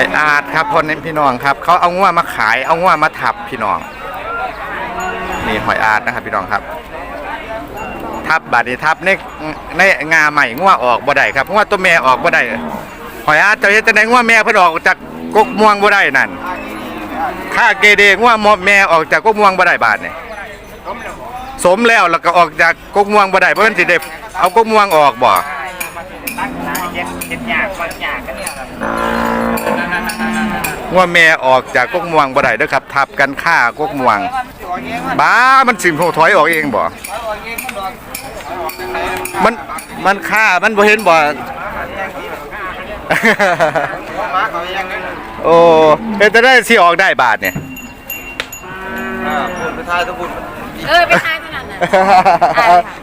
อยอาดครับพ่อเน้นพี่น้องครับ เขาเอางัวมาขายเอางัวมาทับพี่น้อง นี่หอยอาดนะครับพี่น้องครับ ทับบาดนี้ทับในในงาใหม่งัวออกบ่ได้ครับงัวตัวแม่ออกบ่ได้หอยอาดจะเฮ็ดจังไดงัวแม่เพิ่นออกจากกกม่วงบ่ได้นั่นค่าเกเดงัวแม่ออกจากกกม่วงบ่ได้บาดนี่สมแล้วแล้วก็ออกจากกกม่วงบ่ได้เพราะมันสิได้เอากกม่วงออกบ่ตั้งนะเย็นเย็นยาก วันยากกันเนี่ยครับงัวแม่ออกจากกกม่วงบ่ได้เด้อครับ ทับกันฆ่ากกม่วง บ้ามันสิถอยออกเองบ่มันมันฆ่ามันบ่เห็นบ่มาเขายังไงโอ้เฮ็ดจะได้สิออกได้บาทเนี่ยพูดไปทายทุกคนเออไปทายขนาดนั้น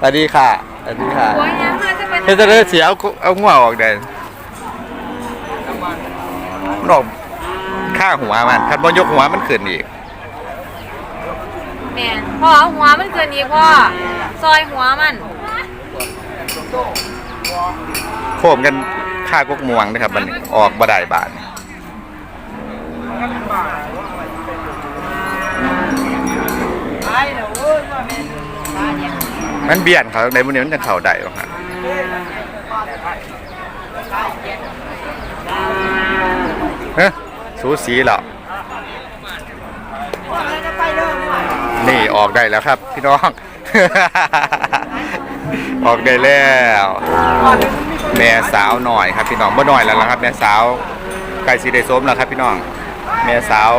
สวัสดีค่ะสวัสดีค่ะหัวยังมาจะเป็นเฮ็ดจะได้สิเอาเอางัวออกได้มันออก ฆ่าหัวมันคันบ่ยกหัวมันขึ้นอีกแม่นพ่อเอาหัวมันเกินอีกพ่อซอยหัวมัน โคมกันฆ่ากกม่วงนะครับมันออกบ่ได้บาทตายแล้วเว้ยว่าแม่ตายยังมันเบียนเขาในมื้อนี้มันจะเข้าได้บ่ฮะเฮ้ย สูสีเหรอว่าจะไปเด้อนี่ออกได้แล้วครับ พี่น้อง ออกได้แล้วแม่สาวหน่อยครับพี่น้องบ่หน่อยแล้วล่ะครับแม่สาวไก่สีได้สมแล้วครับพี่น้องแม่สาว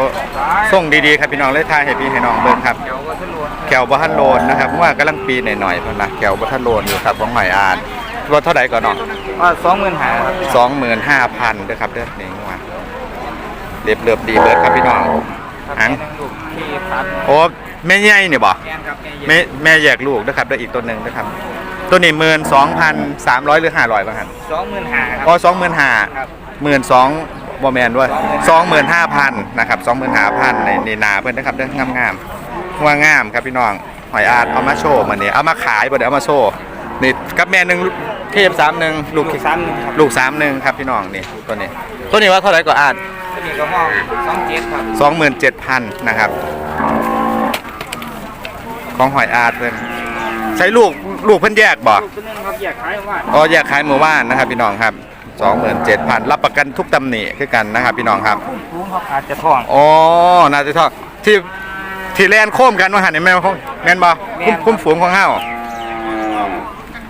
ส่งดีๆครับพี่น้องเลยทายให้พี่ให้น้องเบิ่งครับเดี๋ยวก็ทะลวงแก้วบ่ทันโลนนะครับเพราะว่ากำลังปีหน่อยๆเพิ่นนะแก้วบ่ทันโลนอยู่ครับของหอยอ่านรถเท่าไหร่ก่อนเนาะว่าสองหมื่นหาครับ25,000เด้อครับเด้อนี่งัว เรียบเรียบดีเบิดครับพี่น้องอังลูกที่พันโอ้แม่ใหญ่นี่บ่แกนครับแม่แม่แยกลูกนะครับด้วยอีกตัวหนึ่งนะครับ ตัวนี้หมื่นสองพันสามร้อยหรือห้าร้อยป่ะครับสองหมื่นหาคอ๋อรับสองหมื่นห้าครับ หมื่นสองบอแมนด้วยสองหมื่นห้าพันนะครับสองหมื่นห้าพันในในนาเพื่อนนะครับเด้องามงามๆว่างามครับพี่น้องหอยอาดเอามาโชว์มันนี่เอามาขายบ่เดี๋ยวเอามาโชว์นี่กับแม่หนึ่งเทพสามหนึ่งลูกลูกสามหนึ่งครับ ลูกสามหนึ่งครับพี่น้องนี่ตัวนี้ ตัวนี้ว่าเท่าไหร่ก็อาดตัว นี้ก็ห้องสองเจ็ดครับสองหมื่นเจ็ดพันนะครับ ของหอยอาดเพื่อนใช้ลูกลูกเพิ่นแยกบ่ลูกตัวนึงครับอยากขายว่าอ๋อแยกขายหมู่บ้านนะครับ พี่น้องครับสองหมื่นเจ็ดพันรับประกันทุกตำหนิคือกันนะครับ พี่น้องครับคุ้มครับอาจจะท่อง อ๋อน่าจะทอดที่ที่แลนโค้มกันว่าหันนี่แม่นบ่แม่นบ่คุ้มคุ้มฝูงของเฮา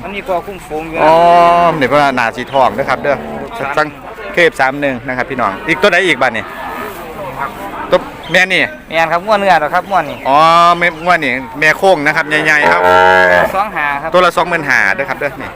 มันมีพอคุ้มฟูงอยู่อ๋อนี่เพิ่นว่านาสีทองนะครับเด้อสัง เคฟ31นะครับพี่น้อง อีกตัวใดอีกบัดนี่ตัวแม่นี่ แม่นครับม้วนเนื้อหรอครับม้วนนี่อ๋อแม่ว่านี่แม่โค้งนะครับใหญ่ๆครับ สองหาครับตัวละ25,000เด้อครับเด้อนี่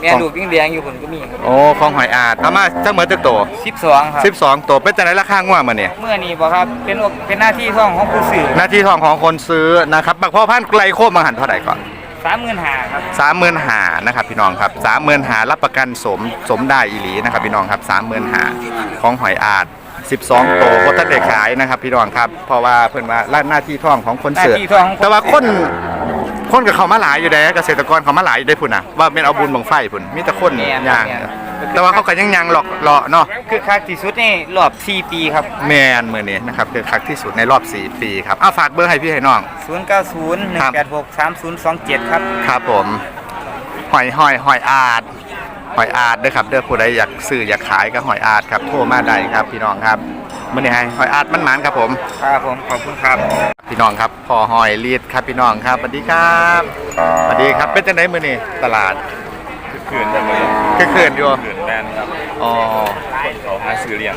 แม่ลูกยิ่งแดงอยู่ผมก็มีครับโอ้ของหอยอาดเอามาทั้งหมดตึกโตสิบสองครับ12ตัวเป็นจังไดราคาง่วมาเนี่ยเมื่อนี้บอกครับเป็นโอเป็นหน้าที่ท่องของผู้สื่อหน้าที่ทองของคนซื้อนะครับบักพ่อพันธุ์ไกลโคบมาหันเท่าไหร่ก่อน สามหมื่นหาครับสามหมื่นหานะครับพี่น้องครับสามหมื่นหารับประกันสมสมได้อีหลีนะครับพี่น้องครับสามหมื่นหาของหอยอาด12 โตก็ท่านได้ขายนะครับ พี่น้องครับ เพราะว่าเพิ่นว่าหน้าที่ทองของคนหน้าเสือที่ท่องของแต่ว่าคนคนกับเขามาหลายอยู่เด้เกษตรกรเขามาหลายอยู่ได้พุ่นนะว่าเป็นเอาบุญบังไฟพุ่นมีแต่คนย่าง แต่ว่าเขาก็ยังยังหลอกเลาะเนาะคือคักที่สุดนี่รอบ 4 ปีครับ แมนมือนี้นะครับคือคักที่สุดในรอบ 4 ปีครับอ้าวฝากเบอร์ให้พี่ให้น้อง 090 186 3027 ครับ ครับผมหอยหอยหอยอาดหอยอาดเด้อครับเด้อผู้ใดอยากซื้ออยากขายก็หอยอาดครับโทรมาได้ครับพี่น้องครับมื่อนี้ให้หอยอาดมันหมานครับผม ครับผมขอบคุณครับ พี่น้องครับพอหอยลีดครับพี่น้องครับสวัสดีครับสวัสดีครับเป็นจังไดมื้อนี้ตลาด คืนได้ไหม คือเขื่อนอยู่คืนแม่นครับอ๋อเขาหาซื้อเลี้ยง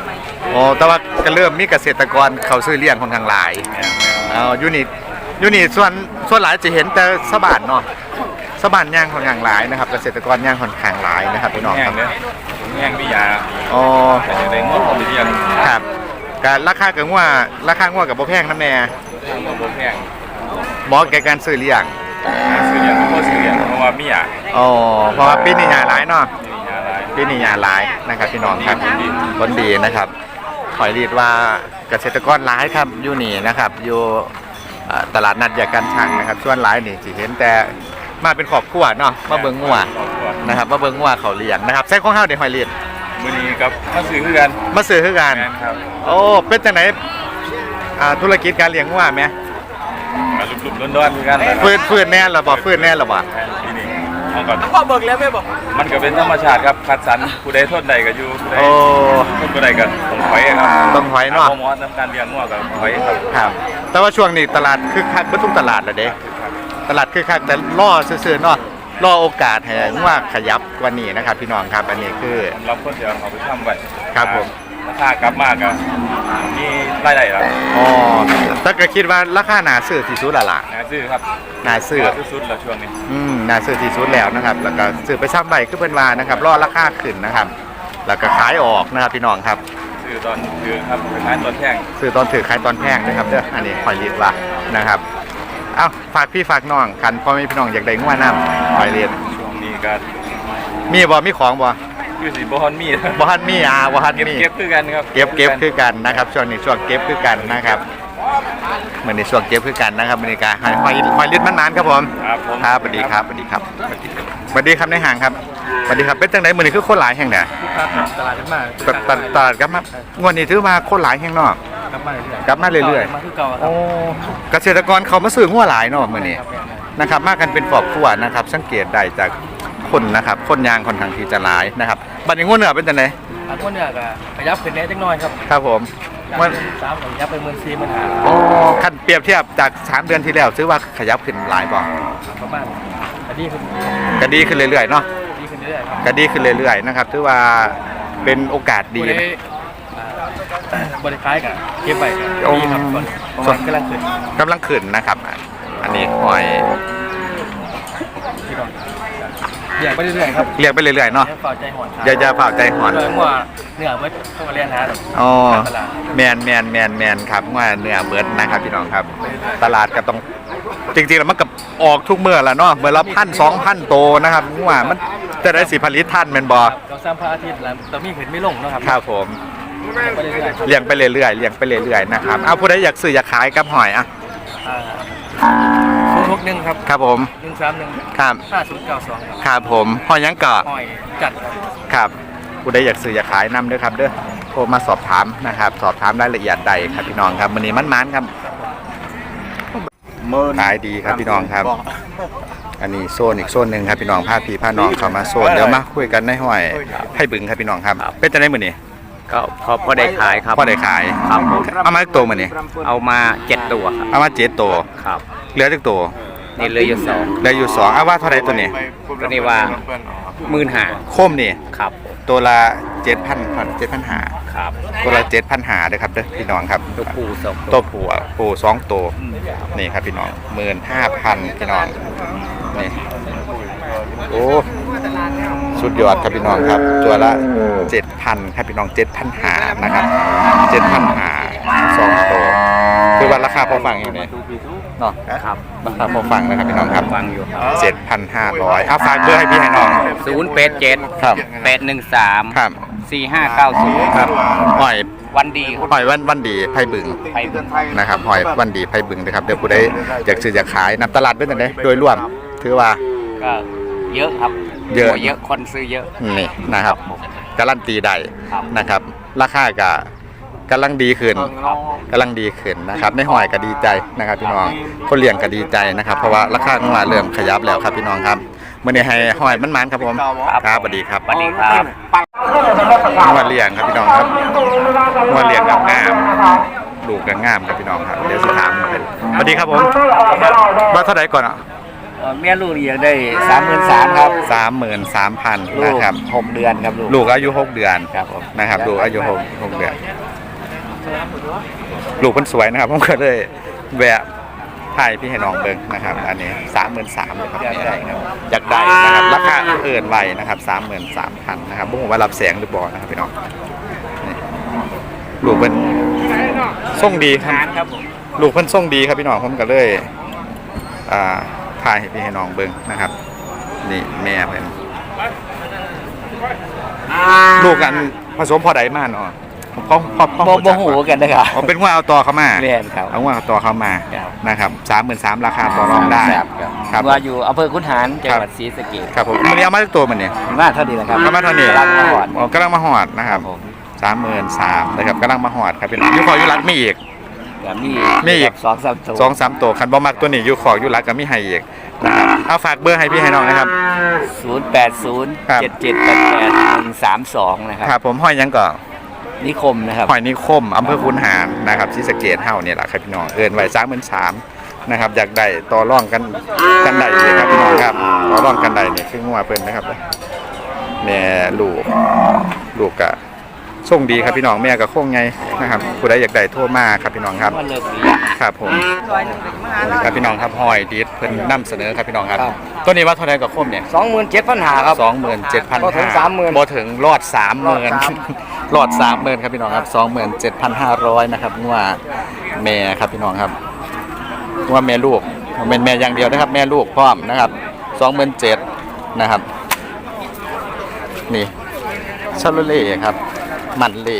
อ๋อแต่ว่าก็เริ่มมีเกษตรกรเขาซื้อเลี้ยงค่อนข้างหลายแม่นแม่นเอาอยู่นี่อยู่นี่ส่วนส่วนหลายจะเห็นแต่สะบานเนาะสะบานย่างค่อนข้างหลายนะครับ เกษตรกรย่างค่อนข้างหลายนะครับพี่น้องแห้คงรับเนี่ยแห้งวิยาอ๋อ แต่ยังได้งบเอาไปเลี้ยงครับการราคากับว่าราคางว่ากับบ่แพงนะแม่ทางบ่แห้งเหมาะแก่การซื้อเลี้ยงหาซื้อเลี้ยงไม่พอซื้อเลี้ยงเพราะว่ามียาอ๋อเพราะว่าปีนี้หยาหลายเนาะมียาหลาย ปีนี้หยาหลายนะครับพี่น้องครับผลดีนะครับขอยรีดว่าเกษตรกรหลายครับอยู่นี่นะครับอยู่เอ่อตลาดนัดยากันช่างนะครับส่วนหลายนี่สิเห็นแต่มาเป็นครอบครัวเนาะมาเบิ่งงัวครอบครัวนะครับมาเบิ่งงัวเขาเลี้ยงนะครับใส่ของเฮาเดี๋ยวหอยรีดบมื้อนี้กับมาซื้อคือกันมาซื้อคือกันแม่นครับโอ้เป็นจังไหนอ่าธุรกิจการเลี้ยงงัวไหมมาลุบๆร้อนๆคือกันแหละครับฟื้นฟื้นแน่หรอบ่ฟื้นแน่หรอบ่ ที่นี่เอาก่อนพ่อเบิกแล้วไม่บอกมันก็เป็นธรรมชาติครับคัดสรรผู้ใดทนใดก็อยู่ผู้ใดโอ้ ทนผู้ใดก็ต้องถอยครับต้องถอยเนาะบ่เหมาะกับการเลี้ยงงัวก็ถอยครับครับ แต่ว่าช่วงนี้ตลาดคึกคักเบ่ทุกตลาดแหละเด้ตลาดคึกคักแต่ล่อซื่อๆเนาะล่อโอกาสให้งัวขยับกว่านี้นะครับ พี่น้องครับอันนี้คือ สำหรับคนที่เอาเขาไปทำไว้ครับผม ราคากลับมากก็มีรายได้ครับอ๋อแต่ก็คิดว่าราคาน่าซื้อที่สุดและล่ะนะซื้อครับน่าซื้อสุดๆแล้วช่วงนี้อืมน่าซื้อที่สุดแล้วนะครับ แล้วก็ซื้อไปซ้ำใบคือเพิ่นว่านะครับรอราคาขึ้นนะครับ แล้วก็ขายออกนะครับพี่น้องครับซื้อตอนถือครับเป็นร้านตอนแท่งซื้อตอนถือขายตอนแพงนะครับเด้ออันนี้หอยลีดว่านะครับเอ้าฝากพี่ฝากน้องคันพ่อแม่พี่น้องอยากได้งัวน้ำหอยลีดช่วงนี้ก็มีบ่มีของบ่ คือสิบ่ฮอนมีบ่ทันมีอ่าบ่ทันเก็บมีเก็บคือกันครับเก็บเก็บคือกันนะครับช่วงนี้ช่วงเก็บคือกันนะครับเหมือนในช่วงเก็บคือกันนะครับบรรยากาศหอยหอยหอยลีดมันนานครับผมครับผมครับสวัสดีครับสวัสดีครับสวัสดีครับในห่างครับสวัสดีครับเป็นจังไดมื้อนี้คือคนหลายแห่งเนี่ยตลาดกันมาตตตลาดกลับมางวดนี้ถือมาคนหลายแห่งเนาะกลับมาเรื่อยกลับมาเรื่อยๆมาคือเก่าครับโอ้เกษตรกรเขามาซื้องัวหลายเนาะมื้อนี้ นะครับมากันเป็นครอบครัวนะครับสังเกตได้จาก คนนะครับคนยางค่อนข้างที่จะหลายนะครับบัดนี้งัวเนื้อเป็นจังไดอันคนเนี่ยก็ขยับขึ้นแน่จังน้อยครับครับผมจากมันสามขยับไปหมื่นสี่หมื่นห้าโอ้คันเปรียบเทียบจากสามเดือนที่แล้วซื้อว่าขยับขึ้นหลายบ่ประมาณอันนี้ขึ้นก็ดีขึ้นเรื่อยๆเนาะดีขึ้นเรื่อยๆครับก็ดีขึ้นเรื่อยๆนะครับถือว่าเป็นโอกาสดีผู้นะใอ่าบริการกับเก็บไปกันโอ้ดีครับก่อนประมาณกำลังขึ้น กำลังขึ้นนะครับ อันนี้หอยพี่น้อง อยากไปเรื่อยๆครับเรียกไปเรื่อยๆเนาะอย่าฝ่าใจหอนอย่าจะเผาใจหอนเลยว่าเหนือเมื่อเข้ามาเรียนหาดอกอ๋อตลาดแมนแมนแมนแมนครับว่าเนื้อเบิร์ดนะครับพี่น้องครับ ตลาดก็ต้องจริงๆแล้วมันกับออกทุกเมื่อแหละเนาะเมื่อละพันสองพันโตนะครับว่ามันจะได้สิผลิตท่านแมนบอเราสร้างพระอาทิตย์แล้วแต่มีขึ้นไม่ลงเนาะครับครับผมไปเรื่อยๆครับเลี้ยงไปเรื่อยๆเลี้ยงไปเรื่อยๆนะครับเอาผู้ใดอยากซื้ออยากขายกับหอยอะศูนย์ห กหนึ่งครับครับผมหนึ่งสามหนึ่งครับห้าศูนย์เก้าสองครับครับผมหอยยังเกาะหอยจัดครับครับผู้ใดอยากซื้ออยากขายนำเด้อครับเด้อโทรมาสอบถามนะครับ สอบถามรายละเอียดใดครับพี่น้องครับวันนี้มันๆครับขายดีครับพี่น้องครับ อันนี้โซนอีกโซนหนึ่งครับพี่น้องพาพี่พาน้องเข้ามาโซนเดี๋ยวมาคุยกันในห้อยให้บึงครับพี่น้องครับ เป็นจะได้มือนี้ก็พอพอได้ขายครับพอได้ขายครับผมเอามาตัวมือนี้เอามาเจ็ดตัวครับเอามาเจ็ดตัวครับ เหลือจักตัวนี่เหลืออยู่สอง เหลืออยู่สองเอาว่าเท่าไรตัวนี้ตัวนี้ว่า หมื่นห้าโคมนี่ครับตัวละเจ็ดพันพันเจ็ดพันหาครับตัวละเจ็ดพันหาเด้อครับเด้อพี่น้องครับตัวผู้สองตัวผู้อะผู้สองตัวนี่ครับพี่น้องหมื่นห้าพันพี่น้องนี่โอ้สุดยอดครับพี่น้องครับ ตัวละเจ็ดพันครับพี่น้องเจ็ดพันหานะครับเจ็ดพันหาสองตัวคือว่าราคาพอฟังอยู่เนี่ย เนาะครับราคาพอฟังนะครับพี่น้องครับฟังอยู่เจ็ดพันห้าร้อยเอาฝากเบอร์ให้พี่ให้น้อง ศูนย์แปดเจ็ดครับ แปดหนึ่งสามครับสี่ห้าเก้าศูนย์ครับหอยวันดีครับ หอยวันวันดีไพ่บึงไปเบิ่งนะครับหอยวันดีไพ่บึงนะครับเดี๋ยวผู้ใดอยากซื้ออยากขายนำตลาดเป็นยังไงโดยรวมถือว่า ก็เยอะครับเยอะหัวเยอะคนซื้อเยอะ นี่นะครับการันตีได้ครับ นะครับ ราคาก็ กำลังดีขึ้นครับกำลังดีขึ้นนะครับในหอยก็ดีใจนะครับพี่น้องคนเลี้ยงก็ดีใจนะครับ เพราะว่าราคาของมันเริ่มขยับแล้วครับพี่น้องครับเมื่อนี้ให้หอยมันมันๆครับผมครับสวัสดีครับวันดีครับมาเลี้ยงครับพี่น้องครับมาเลี้ยงงามงามๆลูกก็งามครับพี่น้องครับเดี๋ยวสิถามเป็นสวัสดีครับผมว่าเท่าไหร่ก่อนอะเมียลูกเลี้ยงได้สามหมื่นสามครับสามหมื่นสามพันลูนะกครับหกเดือนครับลูกลูกอายุหกเดือนครับผมนะครับลูกอายุหกหกเดือน ลูกมันสวยนะครับผมก็เลยแวะถ่ายพี่ให้น้องเบิ่งนะครับ อันนี้สามหมื่นสามเลยครับอยากได้ครับอยากได้นะครับราคาเอื่นไวนะครับสามหมื่นสามพันนะครับบุ้งว่ารับแสงหรือบ่นะครับพี่น้องนี่ลูกเป็นส่งดีครับครับผมลูกเพิ่นส่งดีครับพี่น้องผมก็เลยอ่าถ่ายให้พี่ให้น้องเบิ่งนะครับ นี่แม่เพิ่นลูกกันผสมพอใดมาเนาะเขาเขาเขาบ่บ่หูกันนะครับอ๋อเป็นว่าเอาต่อเข้ามาเรียนครับ เอาว่าเอาต่อเข้ามาครับ นะครับสามหมื่นสามราคาต่อรองได้ ครับครับว่าอยู่อำเภอคุนหารจังหวัดศรีสะเกษครับผมมันเอามาจากตัวมันเนี่ย มาเท่านี้แหละครับกำลังเท่านี้รักมาหอดอ๋อกำลังมาหอดนะครับผมสามหมื่นสามนะครับกำลังมาหอดครับพี่น้องยูขอยูรักมีอีกแบบนี้มีอีก สองสามตัวสองสามตัวคันบ่มักตัวนี้ยูขอยูรักก็มีให้อีกนะครับเอาฝากเบอร์ให้พี่ให้น้องนะครับ ศูนย์แปดศูนย์ครับ เจ็ดเจ็ดแปดแปดหนึ่งสามสองนะครัรับผมห้อยยังก่อน นิคมนะครับหอยนิคมอำเภอคุนหารนะครับที่สะเกตเฮาเนี่ยแหละครับพี่น้องเอินไว้สามหมื่นสามนะครับอยากได้ต่อร่องกันกันได้เลยครับพี่น้องครับต่อร่องกันได้เนี่ยคืองัวเพิ่นนะครับแม่ลูกลูกกะส่งดีครับพี่น้องแม่ก็คงไงนะครับผู้ใดอยากได้โทรมาครับพี่น้องครับว่าเลิกดีครับผมครับพี่น้องครับหอยดิสเพิ่นนํเสนอครับพี่น้องครับครับตัวนี้ว่าเท่าไหร่กับคมเนี่ยสองหมื่นเจ็ดพันหาครับสองหมื่นเจ็ดพันบ่ถึง30,000บ่ถึงรอดสามหมื่น รอดสามรอดสามหมื่นครับพี่น้องครับสองหมื่นเจ็ดพันห้าร้อยนะครับงัวแม่ครับพี่น้องครับงัวแม่ลูกเป็นแม่อย่างเดียวนะครับ แม่ลูกพร้อมนะครับสองหมื่นเจ็ดนะครับ นี่ชาโลเล่ครับ มันเล่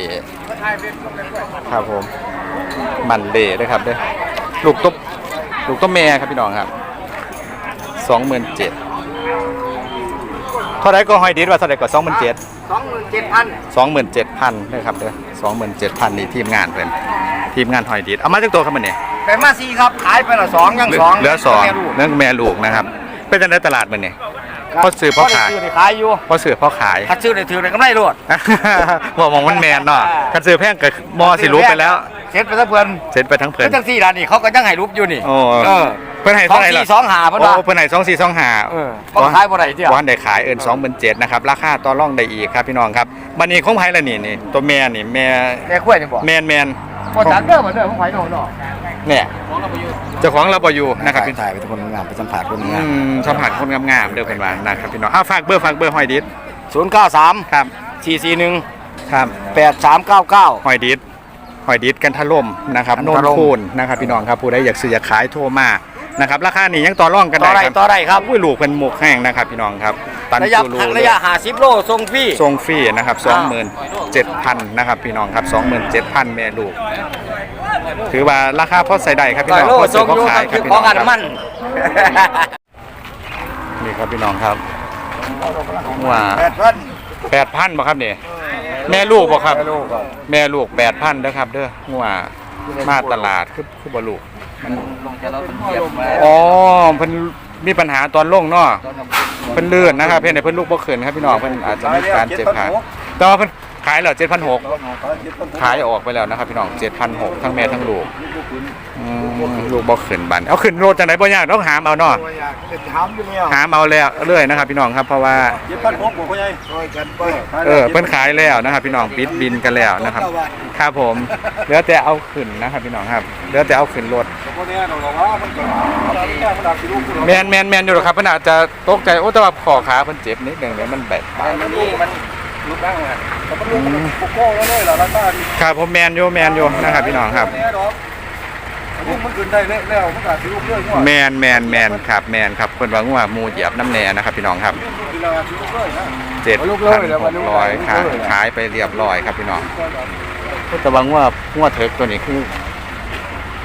ครับผม มันเล่ด้วยครับเด้อลูกตุ๊บลูกตุ๊บแม่ครับพี่น้องครับสองหมื่นเจ็ด ท่าไรก็หอยดิสว่าเท่าไรก็สองหมื่นเจ็ดสองหมื่นเจ็ดพันสองหมื่นเจ็ดพันนะครับเด้อสองหมื่นเจ็ดพันนี่ทีมงานเพิ่นทีมงานหอยดิสเอามาจากตัวครับมันนี่ไปมาสี่ครับขายไปละสองยังสองเหลือสองแม่ลูกเนื่องแม่ลูกนะครับ เป็นจังไดตลาดมันนี่ พ่อซื้อพ่อขายซื้อได้ขายอยู่พอซื้อพอขายถ้าซื้อได้ถือได้กำไรรวดบอกมองมันแมนเนาะคันซื้อแพงก็มอสิรู้ไปแล้วเซ็ตไปซะเพิ่นเสร็จไปทั้งเพิ่เพิ่นนจังสี่ร้านนี่เขาก็ยังให้รูปอยู่นี่โอ้เออเพิ่นให้สองเท่าไหร่ล่ะสี่สองหาเพิ่นว่าโอ้เพิ่นให้สองสี่สองห้าเออบ่ขายบ่ได้เที่ยววันได้ขายเอินสองหมื่นเจ็ดนะครับราคาต่อรองได้อีกครับพี่น้องครับบันนี้ของไผ่ละนี่นี่ตัวแม่นี่แม่แม่กล้วยนี่บ่แมนแมนบ่จักเด้อบ่เด้อผมขายโน่นเนาะ เนี่ยเจ้าของเราบอยู่นะครับไปถ่ายไปทุกคนงานไปสัมผัสคนอืงานมสัมผัสคนงามๆเด้อเป็นว่านะครับพี่น้องอ้าวฝากเบอร์ฝากเบอร์หอยดิษ093ครับ441ครับ8399หอยดิษหอยดิษกันทะล่มนะครับกันโนทะนล่มคูนนะครับพี่น้องครับผู้ใดอยากซื้ออยากขายโทรมานะครับราคานี้ยังต่อรองกันต่อได้ได้ครับต่อได้ครับอุ้ยลูกเป็นหมกแห้งนะครับพี่น้องครับตันระยะกูรูระยะ50โลส่งฟรีทรงฟรีนะครับอ่า27,000นะครับพี่น้องครับ27,000แม่ลูก ถือว่าราคาพอใส่ได้ครับพี่ต่อยน้องโลพอส่ซื้องพออยู่ขายก็ครัคืบอพี่ขน้อองงานครับมันนี่ครับพี่น้องครับว่าแปดพันแปดพันบ่ครับนี่แม่ลูกบ่ครับลูกครับ แม่ลูกแปดพันเด้อครับ เด้อว่ามาตลาดคือคือบ่ลูกลงจะเราเป็นเกียบมาอ๋อเพิ่นมีปัญหาตอนลงเนาะเพิ่นลื่นนะครับเพิ่นให้เพิ่นลูกบ่ขึ้นครับพี่น้องเพิ่นอาจจะมีการเจ็บขาแต่ว่าเพิ่น ขายแล้ว7,600ขายออกไปแล้วนะครับพี่น้อง7,600ทั้งแม่ทั้งลูกอืมลูกบ่ขึ้นบัดเอาขึ้นโลดจังไดบ่ยากต้องหามเอาเนาะถามอยู่แล้วหามเอาแล้วเรื่อยนะครับ พี่น้องครับเพราะว่าเจ็ดพันหกบอกเขาไงช่วยกันไปเออเพิ่นขายแล้วนะครับ พี่น้องปิดบินกันแล้วนะครับครับผมเหลือแต่เอาขึ้นนะครับพี่น้องครับเหลือแต่เอาขึ้นรถพวกนี้เราบอกว่ามันก็แค่มันดับสิลูกคุณแมนแมนแมนอยู่หรอกครับเพิ่นอาจจะตกใจโอ้แต่ว่าขอขาเพิ่นเจ็บนิดหนึงเดี๋ยวมันแบกมัน นี่มันลุกบ้างไงแต่มันลุกมันโกโก้แล้วเลยเหรอราคาดีครับผมแมนอยู่แมนอยู่นะครับพี่น้องครับแน่ดอกลูกมันขึ้นได้แล้วมันก็สิลูกเรื่อยกว่าแมนแมนแมนครับแมนครับเพิ่นว่างัวหมูเหยียบน้ำแหน่นะครับพี่น้องครับเวลาสิลูกเรื่อยนะเจ็ดพันหกร้อยขายขายไปเรียบร้อยครับพี่น้องแต่ว่างัวงัวเถิกตัวนี้คือ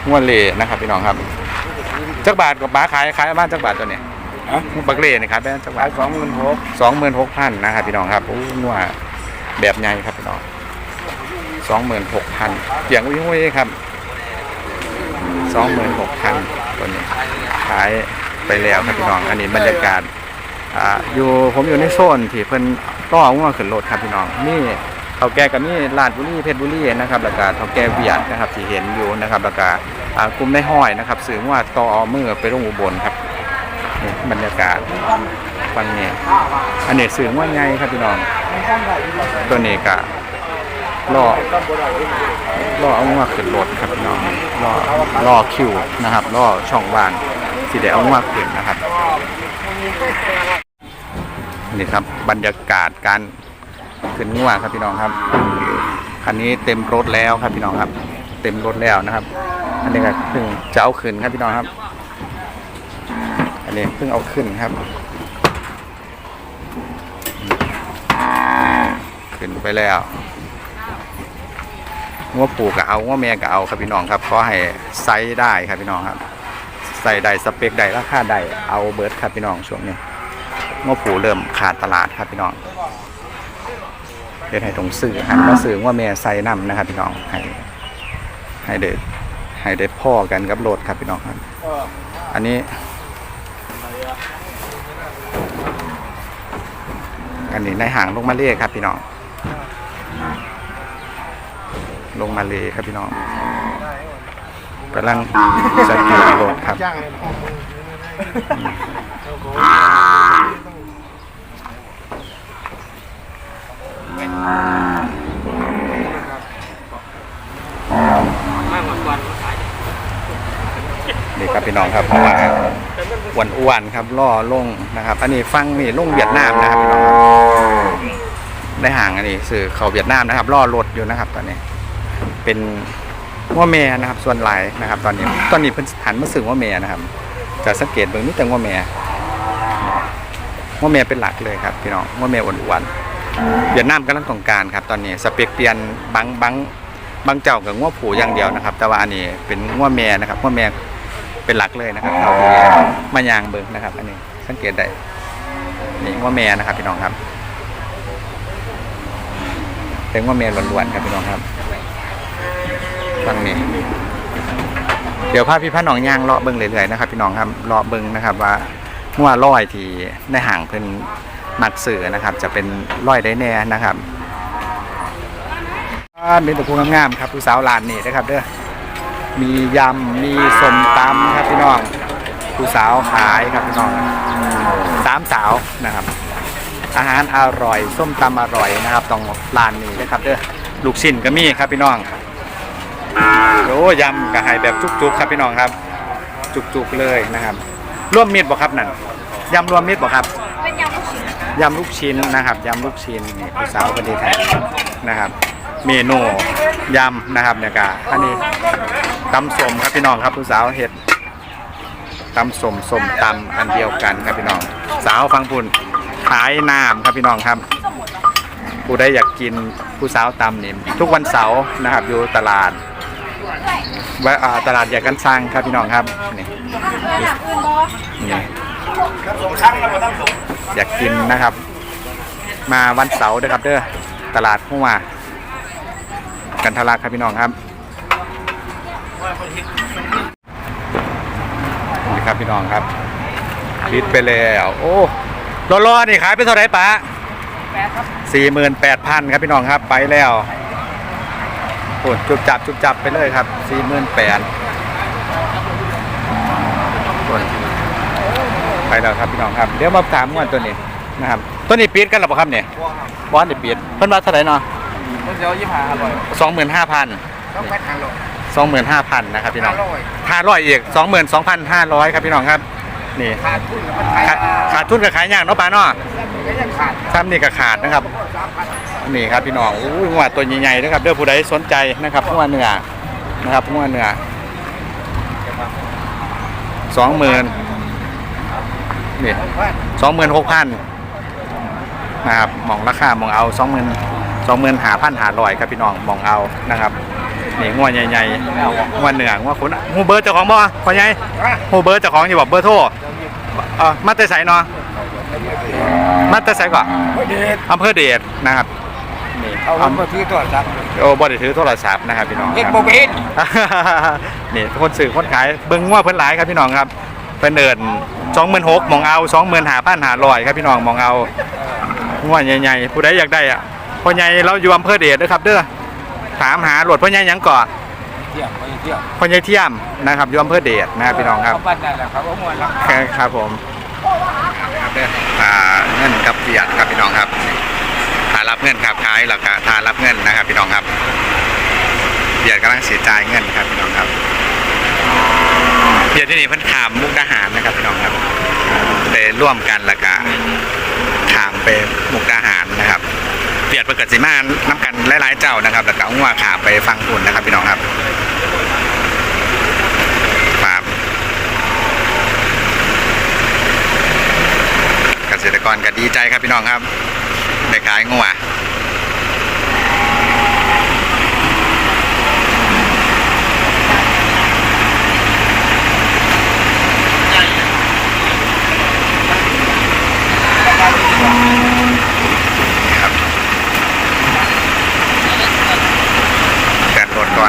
งัวเล่นะครับพี่น้องครับจักบาทกับบ้าขายขายบ้านจักบาทตัวนี้ บักเล่นี่ครับแม่นจักบาทสองหมื่นหกสองหมื่นหกพันนะครับพี่น้องครับโอ้นัวแบบใหญ่ครับพี่น้องสองหมื่นหกพันเสียงอุ้ยหุ้ยครับสองหมื่นหกพันตัวนี้ขายไปแล้วครับพี่น้อง อันนี้บรรยากาศอ่าอยู่ผมอยู่ในโซนที่เพิ่นต้องัวขึ้นรถครับพี่น้องนี่เท่าแก่กับนี่ลาดบุรีเพชรบุรีนะครับแล้วก็เท่าแก่เวียดนะครับที่เห็นอยู่นะครับแล้วก็อ่ากลุ่มในห้อยนะครับสื่อว่าต่อมือไปลงอุบลครับนี่ บรรยากาศฟังเนี่ยอันนี้สื่อว่าไงครับพี่น้อง ตัวนี้กะล่อล่อเอามาขึ้นรถครับพี่น้องล่อล่อคิวนะครับล่อช่องว่างสีแดงเอามาขึ้นนะครับนี่ครับบรรยากาศการขึ้นงัวครับพี่น้องครับคันนี้เต็มรถแล้วครับพี่น้องครับ เต็มรถแล้วนะครับ อันนี้ก็เพิ่งจะเอาขึ้นครับพี่น้องครับ อันนี้เพิ่งเอาขึ้นครับ ขึ้นไปแล้วงัวปลูกก็เอางัวแม่ก็เอาครับพี่น้องครับขอให้ไซส์ได้ครับพี่น้องครับใส่ใดสเปคใดราคาใดเอาเบิร์ดครับพี่น้องช่วงนี้งบผูเริ่มขาดตลาดครับพี่น้องเดี๋ยวให้ตรงสื่อหันมาสื่อว่าแม่ใส่น้ำนะครับพี่น้องให้ให้เด็ดให้ได้พ่อกันกับโหลดครับพี่น้องครับ อันนี้ นนี้ในห่างลงมาเล่ครับ พี่น้อง ลงมาเลยครับพี่น้องกำลังสกิลโหลดครับนี่ครับพี่น้องครับเพราะว่าอ้วนอ้วนๆครับล่อลงนะครับ อันนี้ฟังนี่ลงเวียดนามนะครับพี่น้อง ได้ห่างอันนี้สื่อเขาเวียดนามนะครับล่อรถอยู่นะครับ ตอนนี้ เป็นว่าแม่นะครับ ส่วนหลายนะครับ ตอนนี้ ตอนนี้เพิ่นหันมาสื่อว่าแม่นะครับ จะสังเกตเบิ่งนี่แต่ว่าแม่ว่าแม่เป็นหลักเลยครับพี่น้องว่าแม่อ้วนๆเวียดนามกำลังต้องการครับ ตอนนี้สเปคเปลี่ยนบางบางบางเจ้ากับง้วผูอย่างเดียวนะครับ แต่ว่าอันนี้เป็นง้วแม่นะครับง้วแม่เป็นหลักเลยนะครับเอาที่มายางเบิ่งนะครับ อันนี้สังเกตได้นี่ว่าแม่นะครับพี่น้องครับ เป็นว่าแม่ล้วนๆครับพี่น้องครับฟังนี่เดี๋ยวพาพี่พาน้องย่างเลาะเบิ่งเรื่อยๆนะครับ พี่น้องครับเลาะเบิ่งนะครับ ว่างัวร้อยที่ในห่างเพิ่นมักสื่อนะครับ จะเป็นร้อยได้แน่นะครับอ่ามีแต่ผู้งามๆครับผู้สาวลานนี่นะครับเด้อมียำมีสมตำครับพี่น้องผู้สาวขายครับพี่น้องสามสาวนะครับ อาหารอร่อย ส้มตำอร่อยนะครับตรงร้านนี้นะครับเด้อลูกชิ้นก็มีครับพี่น้องโอ้ยำกระไฮแบบจุกๆครับพี่น้องครับ จุกๆเลยนะครับร่วมมิตรบ่ครับนั่นยำรวมมิตรบ่ครับเป็นยำลูกชิ้นยำลูกชิ้นนะครับยำลูกชิ้นนี่ผู้สาวคนดีไทยนะครับ เมนูยำนะครับเนี่ยกะอันนี้ตำสมครับพี่น้องครับผู้สาวเห็ดตำสมสมตำอันเดียวกันครับพี่น้อง สาวฟังพุ่น ขายน้ำครับพี่น้องครับ ผู้ใดอยากกินผู้สาวตำนี่ทุกวันเสาร์นะครับ อยู่ตลาดว่าตลาดแยากกันสร้างครับพี่น้องครับนี่นี่อยากกินนะครับ มาวันเสาร์นะครับเด้อตลาดหัวกันทลักครับพี่น้องครับนี่ครับพี่น้องครับปิดไปแล้ว โอ้ รอๆนี่ขายไปเท่าไหร่ปะสี่หมื่นแปดพันครับพี่น้องครับไปแล้วโอ้จุบจับจุบจับไปเลยครับสี่หมื่นแปดไปแล้วครับพี่น้องครับเดี๋ยวมาถามกันตัวนี้นะครับตัวนี้ปิดกันหรือเปล่าครับเนี่ยบอสเนี่ยปิดเพิ่นว่าเท่าไหร่เนาะต้นเดียวยี่ห้าอร่อยสองหมื่นห้าพันต้องไปทางลงสองหมื่นห้าพันนะครับพี่น้องห้าร้อยห้าร้อยอีกสองหมื่นสองพันห้าร้อยครับพี่น้องครับ นี่ขาดทุนมันขายขาดขาดทุนกับขายยากเนาะป้าเนาะก็ยังขาดซ้ำนี่ก็ขาดนะครับนี่ครับพี่น้องอู้ยงวดตัวใหญ่ๆนะครับเด้อผู้ใดสนใจนะครับงวดเนื้อนะครับงวดเนื้อสองหมื่นนี่สองหมื่นหกพันนะครับมองราคามองเอาสองหมื่นสองหมื่นหาพันหาลอยครับพี่น้องมองเอานะครับ นี่งวดใหญ่ๆงวดเนื้องวดขุนหูเบอร์เจ้าของบ่พ่อใหญ่หูเบอร์เจ้าของอยู่บอกเบอร์โทรเออมาแต่ใส่เนาะมาแต่ใส่ก่อนเด็ดอำเภอเดชนะครับนี่เอามาซื้อตัวจับโอ้บอได้ถือโทรศัพท์นะครับพี่น้องเฮ็ดครับโบเป็นนี่คนสื่อคนขายเบิ้งว่าเพิ่นหลายครับพี่น้องครับเพิ่นเดินสองหมื่นหกมองเอาสองหมื่นหาพันหาลอยครับพี่น้องมองเอาง่วใหญ่ๆผู้ใดอยากได้อะพ่อใหญ่เราอยู่อำเภอเดชนะครับเด้อ ถามหาโหลดพ่อใหญ่หยังก่อเที่ยวไปเที่ยวพ่อใหญ่เทียมนะครับอยู่อำเภอเดชนะครับพี่น้องครับเขาปั้นนั่นแหละครับเขาม้วนแล้วครับผมอ่าเงินกับเบียดครับพี่น้องครับทารับเงินครับขายหลักทารับเงินนะครับพี่น้องครับเบียดกำลังเสียจ่ายเงินครับพี่น้องครับเบียดที่นี่เพิ่นขามมุกดาหารนะครับพี่น้องครับเลยร่วมกันแล้วก็ขามไปมุกดาหารนะครับ เบียดเปิดกิดสีมาน้ำกันหลายๆเจ้านะครับแล้วก็เอางัวขาไปฟังคุณนะครับพี่น้องครับครับเกษตรกรก็ดีใจครับพี่น้องครับได้ขายงัว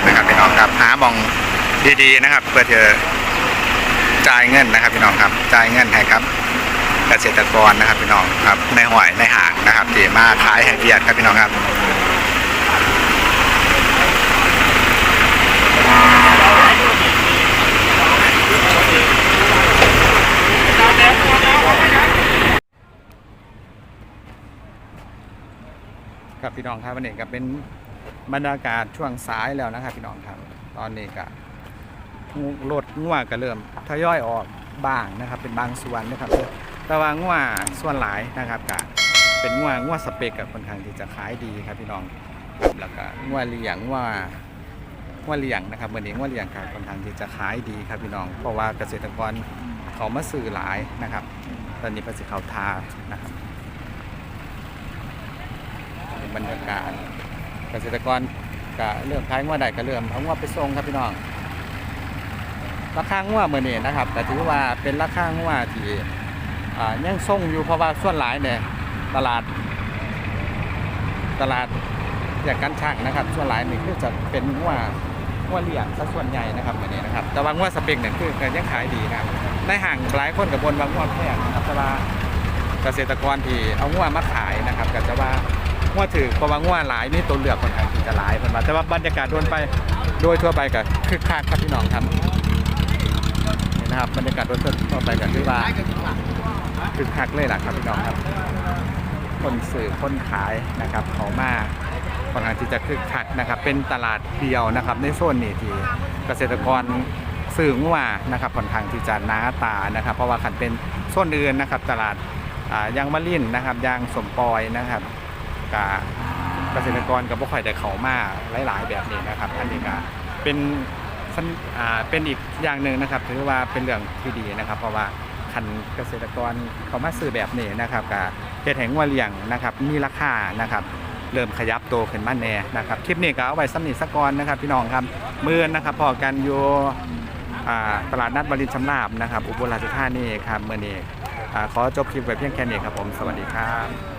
นะครับ หาหมอง ดีๆนะครับ เพื่อเธอจ่ายเงินนะครับพี่น้องครับจ่ายเงินให้ครับเกษตรกรนะครับพี่น้องครับในหอยในหางนะครับที่มาขายให้เบียดครับพี่น้องครับครับพี่น้องครับวันนี้ก็เป็นบรรยากาศช่วงสายแล้วนะครับพี่น้องครับ ตอนนี้ก็ รถง่วก็เริ่มทยอยออกบ้างนะครับ เป็นบางส่วนนะครับ แต่ว่าง่วส่วนหลายนะครับก็เป็นง่วง่วสเปกกับค่อนข้างที่จะขายดีครับพี่น้องครับแล้วก็ง่วเลี้ยงง่วง่วเลี้ยงนะครับเมื่อนี้ง่วเลี้ยงก็ค่อนข้างที่จะขายดีครับพี่น้อง เพราะว่าเกษตรกรเขามาซื้อหลายนะครับ ตอนนี้ประสิเขาทานะครับบรรยากาศเกษตรกรก็เริ่มขายงัวได้ก็เริ่มเอางัวไปส่งครับพี่น้อง ราคางัวเมื้อนี้นะครับก็ถือว่าเป็นราคางัวที่อ่ายังส่งอยู่เพราะว่าส่วนหลายเนี่ยตลาด ตลาดอยางการช่างนะครับ ส่วนหลายนี่คือจะเป็นงัวงัวเลี้ยงซะส่วนใหญ่นะครับเมื้อนี้นะครับแต่ว่างัวสเปกเนี่ยคือยังขายดีนะครับในห่างหลายคนกับบนว่างัวแพงนะครับแต่ว่าเกษตรกรที่เอางัวมาขายนะครับก็จะว่าว่าถือเพราะว่าง่วหลายนี่ตัวเลือกคนไทยที่จะหลายเพิ่นว่าแต่ว่าบรรยากาศโดนไปโดยทั่วไปก็คึกคักครับพี่น้องครับ นะครับบรรยากาศโดยทั่วไปก็คือว่าคึกคักเลยล่ะครับพี่น้องครับ คนสื่อคนขายนะครับเขามาค่อนข้างที่จะคึกคักนะครับ เป็นตลาดเดียวนะครับ ในโซนนี้ที่เกษตรกรสื่อง่วนะครับค่อนข้างที่จะหนาตานะครับ เพราะว่าขันเป็นโซนอื่นนะครับ ตลาดยางมะลินนะครับยางสมปอยนะครับกับเกษตรกรกับบ่ค่อยได้เขามาหลาย ๆ แบบนี้นะครับอันนี้ก็เป็น อ่าเป็นอีกอย่างหนึ่งนะครับ ถือว่าเป็นเรื่องที่ดีนะครับ เพราะว่าคันเกษตรกรเขามาซื้อแบบนี้นะครับกับเฮ็ดแหงว่าเลี้ยงนะครับมีราคานะครับเริ่มขยับโตขึ้นมาแน่นะครับคลิปนี้ก็เอาไว้สำนิสกรนะครับ พี่น้องครับมือนนะครับพอกันอยู่ตลาดนัดบรินชำราบนะครับ อุบลราชธานีครับเมื่อนี้อ่าขอจบคลิปไว้เพียงแค่นี้ครับผม สวัสดีครับ